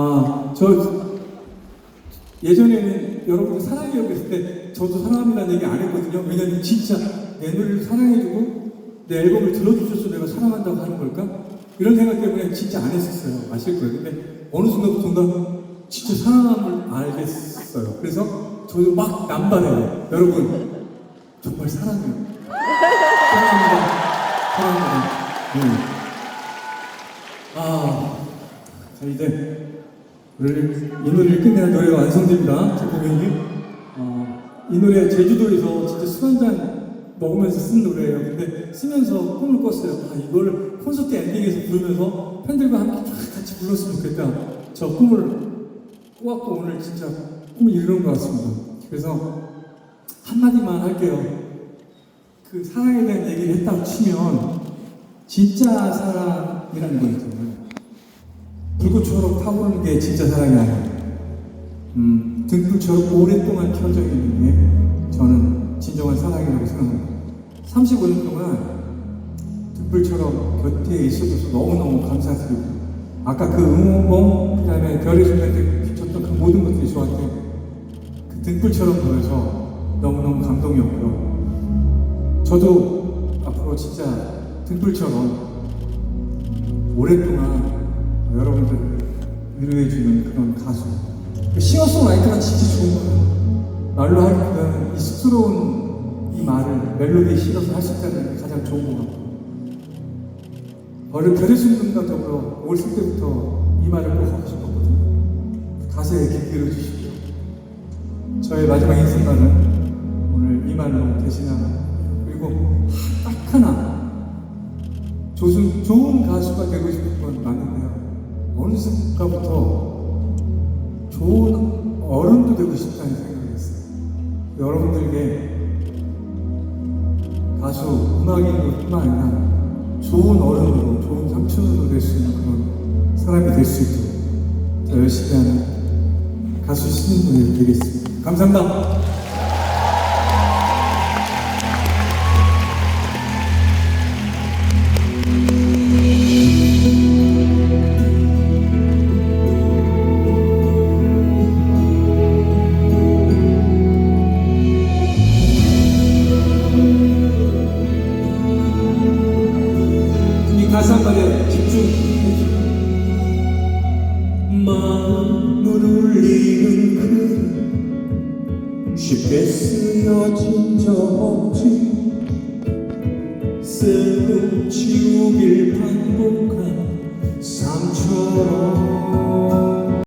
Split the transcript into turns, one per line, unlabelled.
아, 저 예전에는 여러분들 사랑해요 그랬을 때 저도 사랑합니다는 얘기 안 했거든요. 왜냐면 진짜 내 노래를 사랑해주고 내 앨범을 들어주셔서 내가 사랑한다고 하는 걸까? 이런 생각 때문에 진짜 안 했었어요. 아실 거예요. 근데 어느 순간부터인가 진짜 사랑함을 알겠어요. 그래서 저도 막 남발해요. 여러분, 정말 사랑해요. 사랑합니다. 사랑합니다. 네. 아, 자 이제 오늘 이 노래를 끝내는 노래가 완성됩니다. 제 공연이. 어, 이 노래 제주도에서 진짜 술 한잔 먹으면서 쓴 노래예요. 근데 쓰면서 꿈을 꿨어요. 아, 이걸 콘서트 엔딩에서 부르면서 팬들과 함께 쫙 같이 불렀으면 좋겠다. 저 꿈을 꾸었고 오늘 진짜 꿈을 이루는 것 같습니다. 그래서 한마디만 할게요. 그 사랑에 대한 얘기를 했다고 치면 진짜 사랑이라는 거 있잖아요. 불꽃처럼 타오르는 게 진짜 사랑이 아니에요. 음, 등불처럼 오랫동안 켜져 있는 게 저는 진정한 사랑이라고 생각합니다. 35년 동안 등불처럼 곁에 있어줘서 너무너무 감사드리고 아까 그 응원봉 그 다음에 별의 순간 때 비쳤던 그 모든 것들이 저한테 그 등불처럼 보여서 너무너무 감동이었고요. 저도 앞으로 진짜 등불처럼 오랫동안 여러분들 위로해 주는 그런 가수. 그 싱어송라이터가 진짜 좋은 거예요. 말로 하기보다는 이 쑥스러운 이 말을 멜로디에 실어서 할 수 있다는 게 가장 좋은 것 같아요. 어릴 별의 순간과 더불어 어렸을 때부터 이 말을 꼭 하고 싶었거든요. 가사에 깊이 들어주십시오. 저의 마지막 인생말은 오늘 이 말로 대신하나 그리고 딱 하나 조순, 좋은 가수가 되고 싶은 건 맞는데요. 순간부터 좋은 어른도 되고 싶다는 생각이 했어요. 여러분들에게 가수, 음악인뿐만 아니라 좋은 어른으로, 좋은 삼촌으로 될 수 있는 그런 사람이 될 수 있도록 더 열심히 하는 가수 신인분이 되겠습니다. 감사합니다. 가사 한 말에 집중해 주세요. 마음을 울리는 글 쉽게 쓰여진 적 없지 쓰고 지우